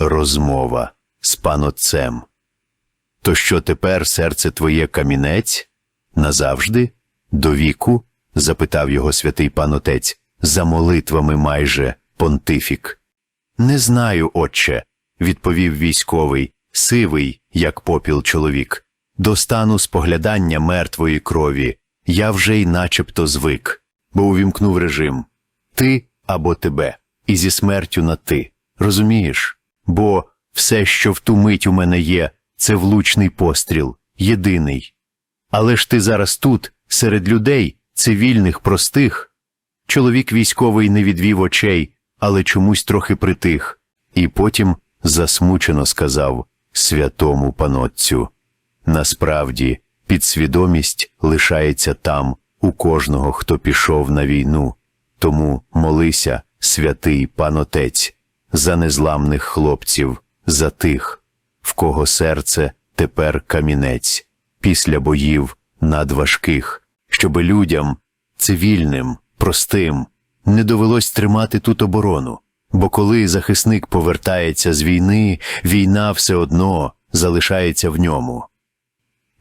розмова з панотцем. То що тепер серце твоє камінець? Назавжди? До віку? запитав його святий панотець, за молитвами майже понтифік. Не знаю, отче, відповів військовий, сивий, як попіл чоловік. До стану споглядання мертвої крові я вже й начебто звик, бо увімкнув режим ти або тебе, і зі смертю на ти. Розумієш? Бо все, що в ту мить у мене є, це влучний постріл, єдиний. Але ж ти зараз тут, серед людей, цивільних, простих. Чоловік військовий не відвів очей, але чомусь трохи притих, і потім засмучено сказав святому панотцю. Насправді, підсвідомість лишається там, у кожного, хто пішов на війну. Тому молися, святий панотець, за незламних хлопців, за тих, в кого серце тепер камінець, після боїв надважких, щоби людям, цивільним, простим, не довелось тримати тут оборону. Бо коли захисник повертається з війни, війна все одно залишається в ньому.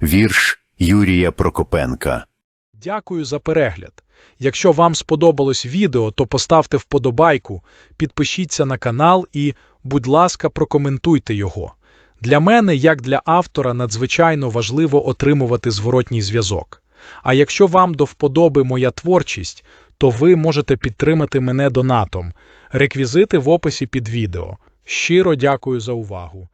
Вірш Юрія Прокопенка Дякую за перегляд. Якщо вам сподобалось відео, то поставте вподобайку, підпишіться на канал і, будь ласка, прокоментуйте його. Для мене, як для автора, надзвичайно важливо отримувати зворотній зв'язок. А якщо вам до вподоби моя творчість, то ви можете підтримати мене донатом. Реквізити в описі під відео. Щиро дякую за увагу.